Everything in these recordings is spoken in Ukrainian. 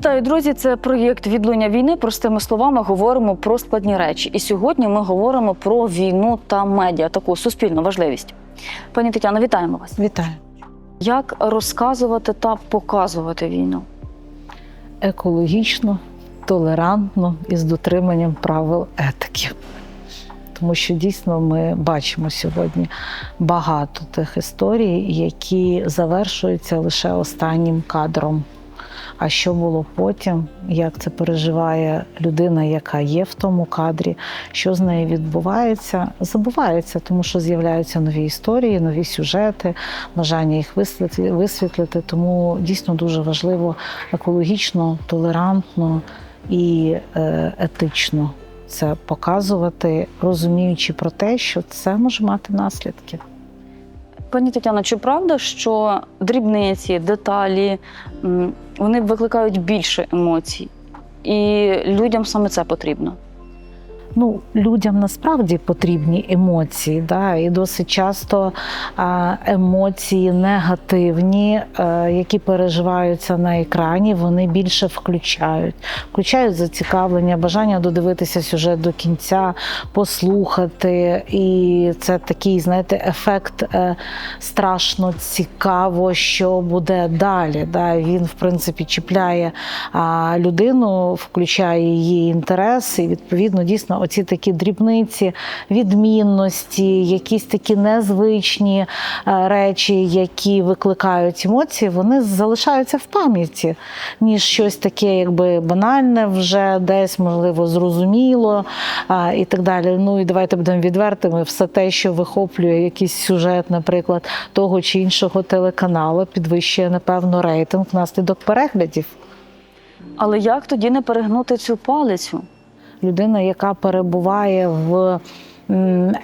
Вітаю, друзі! Це проєкт відлуння війни. Простими словами говоримо про складні речі. І сьогодні ми говоримо про війну та медіа, таку суспільну важливість. Пані Тетяно, вітаємо вас. Вітаю. Як розказувати та показувати війну? Екологічно, толерантно і з дотриманням правил етики. Тому що дійсно ми бачимо сьогодні багато тих історій, які завершуються лише останнім кадром. А що було потім, як це переживає людина, яка є в тому кадрі, що з нею відбувається, забувається, тому що з'являються нові історії, нові сюжети, бажання їх висвітлити. Тому дійсно дуже важливо екологічно, толерантно і е, етично це показувати, розуміючи про те, що це може мати наслідки. Пані Тетяна, чи правда, що дрібниці, деталі вони викликають більше емоцій, і людям саме це потрібно? Ну, людям насправді потрібні емоції, да, і досить часто емоції негативні, е, які переживаються на екрані, вони більше включають. Включають зацікавлення, бажання додивитися сюжет до кінця, послухати. І це такий, знаєте, ефект е, страшно цікаво, що буде далі. Да. Він, в принципі, чіпляє людину, включає її інтерес, і відповідно дійсно оці такі дрібниці, відмінності, якісь такі незвичні е, речі, які викликають емоції, вони залишаються в пам'яті, ніж щось таке, якби банальне, вже десь можливо зрозуміло і так далі. Ну і давайте будемо відвертими. Все те, що вихоплює якийсь сюжет, наприклад, того чи іншого телеканалу, підвищує напевно рейтинг внаслідок переглядів. Але як тоді не перегнути цю палицю? Людина, яка перебуває в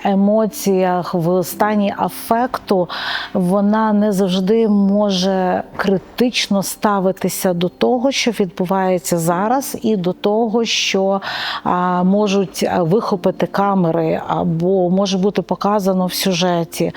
емоціях, в стані афекту, вона не завжди може критично ставитися до того, що відбувається зараз, і до того, що а, можуть вихопити камери або може бути показано в сюжеті.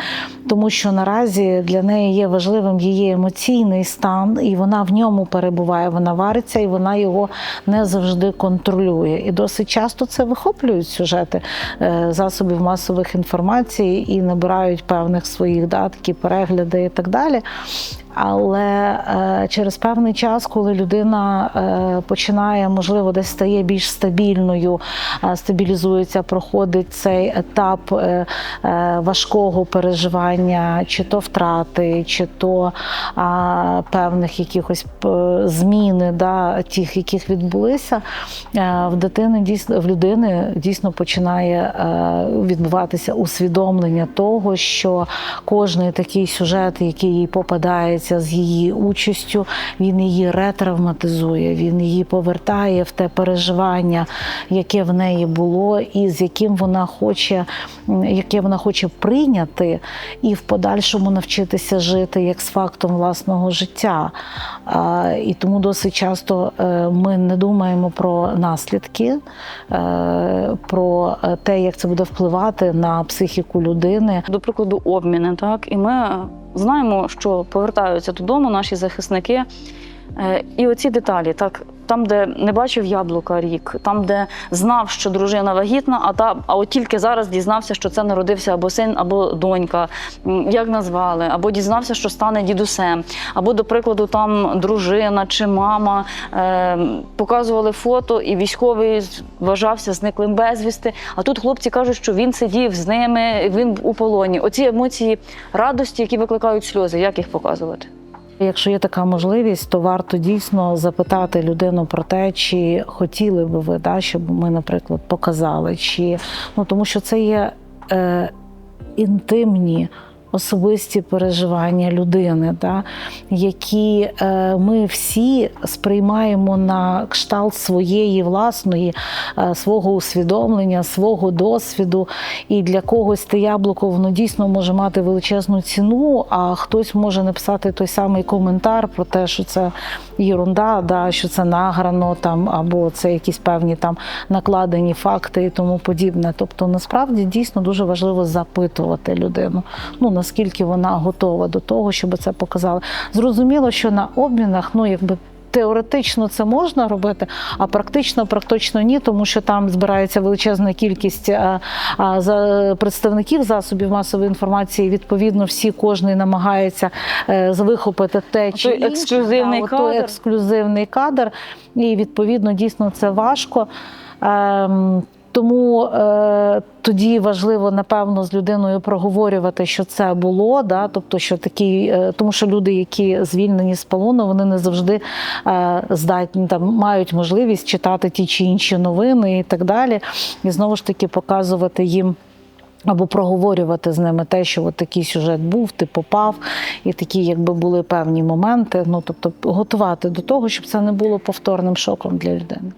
Тому що наразі для неї є важливим її емоційний стан, і вона в ньому перебуває, вона вариться і вона його не завжди контролює. І досить часто це вихоплюють сюжети е, засобів масових інформацій і набирають певних своїх да, перегляди і так далі. Але е, через певний час, коли людина е, починає, можливо, десь стає більш стабільною, е, стабілізується, проходить цей етап важкого переживання, чи то втрати, чи то певних якихось зміни, да, тих, яких відбулися, в дитини дійсно в людини дійсно починає відбуватися усвідомлення того, що кожний такий сюжет, який їй попадається з її участю, він її ретравматизує, він її повертає в те переживання, яке в неї було, і з яким вона хоче, яке вона хоче прийняти, і в подальшому навчитися жити як з фактом власного життя. І тому досить часто е, ми не думаємо про наслідки, е, про е, те, як це буде впливати на психіку людини. До прикладу, обміни, так і ми знаємо, що повертаються додому наші захисники. Е, І оці деталі, так, там, де не бачив яблука рік, там, де знав, що дружина вагітна, а та, а от тільки зараз дізнався, що це народився або син, або донька, як назвали, або дізнався, що стане дідусем, або, до прикладу, там дружина чи мама е, показували фото, і військовий вважався зниклим безвісти. А тут хлопці кажуть, що він сидів з ними, він у полоні. Оці емоції радості, які викликають сльози, як їх показувати? Якщо є така можливість, то варто дійсно запитати людину про те, чи хотіли би ви, да, щоб ми, наприклад, показали, чи ну тому що це є е, інтимні. Особисті переживання людини, да, які е, ми всі сприймаємо на кшталт своєї власної, е, свого усвідомлення, свого досвіду. І для когось те яблуко воно дійсно може мати величезну ціну, а хтось може написати той самий коментар про те, що це єрунда, да, що це награно там, або це якісь певні там накладені факти і тому подібне. Тобто, насправді дійсно дуже важливо запитувати людину. Ну наскільки вона готова до того, щоб це показали. Зрозуміло, що на обмінах, ну якби Теоретично це можна робити, а практично практично ні, тому що там збирається величезна кількість а, а, за представників засобів масової інформації. Відповідно, всі кожний намагається е, вихопити те чи Той інше, ексклюзивний той кадр. ексклюзивний кадр, і відповідно дійсно це важко. Тому е, тоді важливо напевно з людиною проговорювати, що це було. Да? Тобто, що такі, е, тому що люди, які звільнені з полону, вони не завжди е, здатні там мають можливість читати ті чи інші новини і так далі. І знову ж таки показувати їм. Або проговорювати з ними те, що от такий сюжет був, ти попав, і такі, якби були певні моменти. Ну тобто, готувати до того, щоб це не було повторним шоком для людини.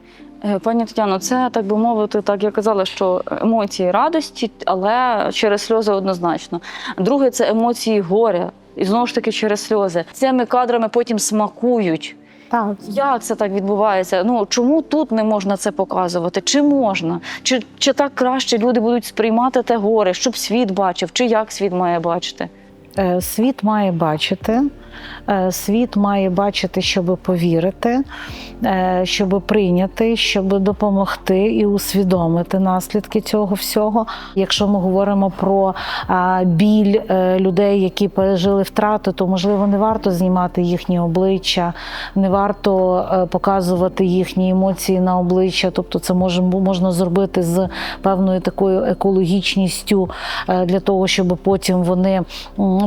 Е, Пані Тетяно, це так би мовити, так я казала, що емоції радості, але через сльози однозначно. Друге це емоції горя. І знову ж таки через сльози. Цими кадрами потім смакують. Так, Як це так відбувається? Ну чому тут не можна це показувати? Чи можна? Чи, чи так краще люди будуть сприймати те горе, щоб світ бачив, чи як світ має бачити? Е, Світ має бачити, е, світ має бачити, щоб повірити, е, щоб прийняти, щоб допомогти і усвідомити наслідки цього всього. Якщо ми говоримо про біль людей, які пережили втрати, то можливо не варто знімати їхні обличчя, не варто показувати їхні емоції на обличчя. Тобто, це може можна зробити з певною такою екологічністю для того, щоб потім вони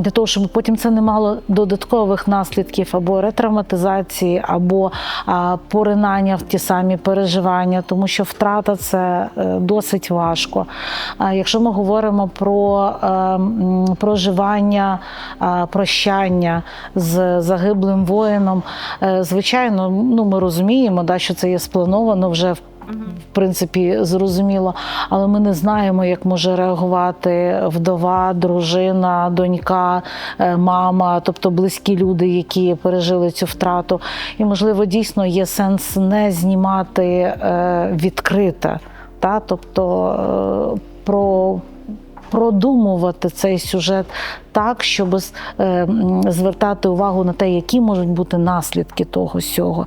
для того, щоб потім це не мало додаткових наслідків або ретравматизації, або поринання в ті самі переживання, тому що втрата це е, досить важко. Якщо ми говоримо про е, проживання, прощання з загиблим воїном, е, звичайно, ну ми розуміємо, да, що це є сплановано вже в в принципі зрозуміло, але ми не знаємо, як може реагувати вдова, дружина, донька, е, мама, тобто близькі люди, які пережили цю втрату. І можливо, дійсно є сенс не знімати е, відкрите, та тобто е, про. Продумувати цей сюжет так, щоб е, звертати увагу на те, які можуть бути наслідки того всього.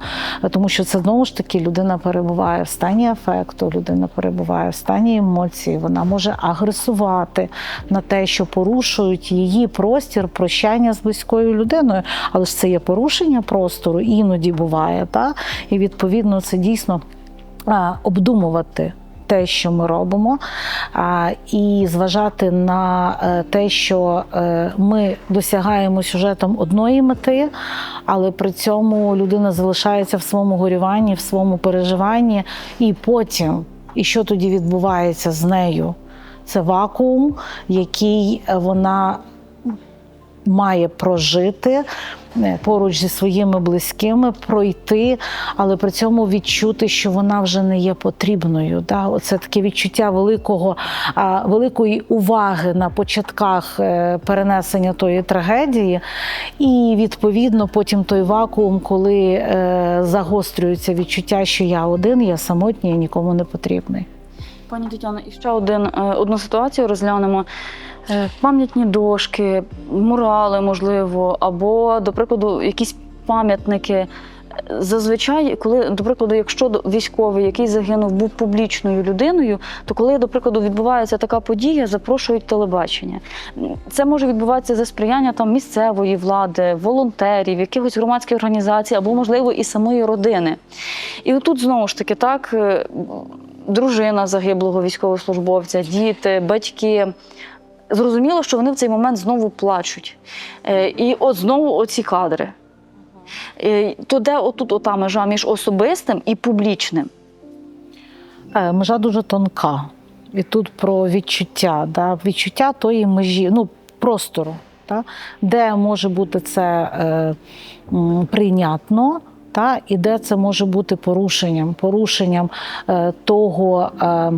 Тому що це знову ж таки людина перебуває в стані афекту, людина перебуває в стані емоцій, вона може агресувати на те, що порушують її простір прощання з близькою людиною. Але ж це є порушення простору, іноді буває, та? і відповідно це дійсно обдумувати. Те, що ми робимо, і зважати на е, те, що е, ми досягаємо сюжетом одної мети, але при цьому людина залишається в своєму горюванні, в своєму переживанні, і потім, і що тоді відбувається з нею? Це вакуум, який е, вона має прожити поруч зі своїми близькими, пройти, але при цьому відчути, що вона вже не є потрібною. Да? Оце таке відчуття великого, великої уваги на початках е, перенесення тої трагедії, і відповідно потім той вакуум, коли е, загострюється відчуття, що я один, я самотній, нікому не потрібний. Пані Тетяно, і ще один, е, одну ситуацію розглянемо. Е, Пам'ятні дошки, мурали, можливо, або, до прикладу, якісь пам'ятники. Е, Зазвичай, коли, до прикладу, якщо військовий, який загинув, був публічною людиною, то коли, до прикладу, відбувається така подія, запрошують телебачення. Це може відбуватися за сприяння там місцевої влади, волонтерів, якихось громадських організацій або, можливо, і самої родини. І отут знову ж таки так. Дружина загиблого військовослужбовця, діти, батьки. Зрозуміло, що вони в цей момент знову плачуть. Е, І от знову оці кадри. Е, То де отут ота межа між особистим і публічним? Е, Межа дуже тонка. І тут про відчуття, да? відчуття тої межі, ну, простору, да? де може бути це е, прийнятно, та? і де це може бути порушенням, порушенням е, того. Е,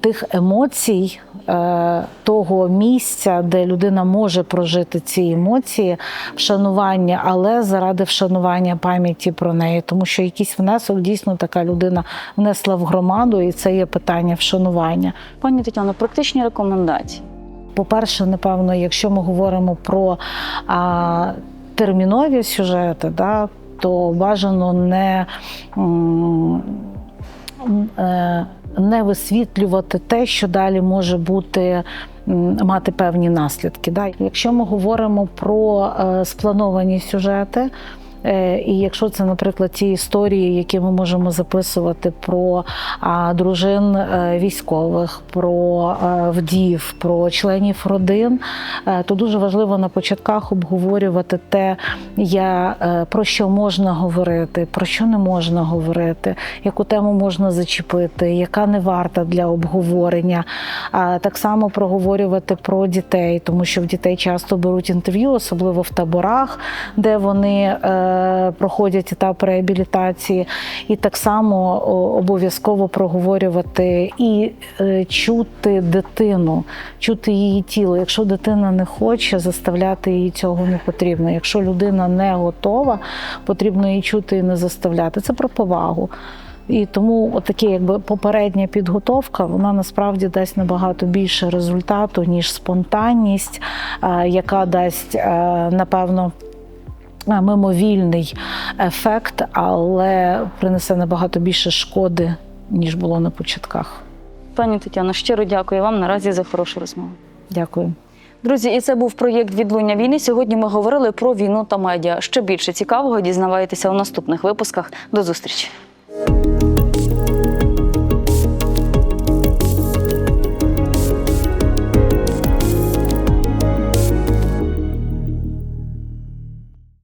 Тих емоцій, е, того місця, де людина може прожити ці емоції, вшанування, але заради вшанування пам'яті про неї, тому що якийсь внесок дійсно така людина внесла в громаду, і це є питання вшанування. Пані Тетяно, практичні рекомендації. По-перше, напевно, якщо ми говоримо про а, термінові сюжети, да, то бажано не. е, Не висвітлювати те, що далі може бути мати певні наслідки. Якщо ми говоримо про е, сплановані сюжети, і якщо це, наприклад, ті історії, які ми можемо записувати про дружин е, військових, про е, вдів, про членів родин, е, то дуже важливо на початках обговорювати те, е, про що можна говорити, про що не можна говорити, яку тему можна зачепити, яка не варта для обговорення. Так само проговорювати про дітей, тому що в дітей часто беруть інтерв'ю, особливо в таборах, де вони е, проходять етап реабілітації, і так само обов'язково проговорювати і е, чути дитину, чути її тіло. Якщо дитина не хоче, заставляти її цього не потрібно. Якщо людина не готова, потрібно її чути і не заставляти. Це про повагу. І тому отаке, якби попередня підготовка, вона насправді дасть набагато більше результату, ніж спонтанність, е, яка дасть, е, напевно, мимовільний ефект, але принесе набагато більше шкоди, ніж було на початках. Пані Тетяно, щиро дякую вам наразі за хорошу розмову. Дякую. Друзі, і це був проєкт Відлуння війни. Сьогодні ми говорили про війну та медіа. Ще більше цікавого дізнавайтеся у наступних випусках. До зустрічі.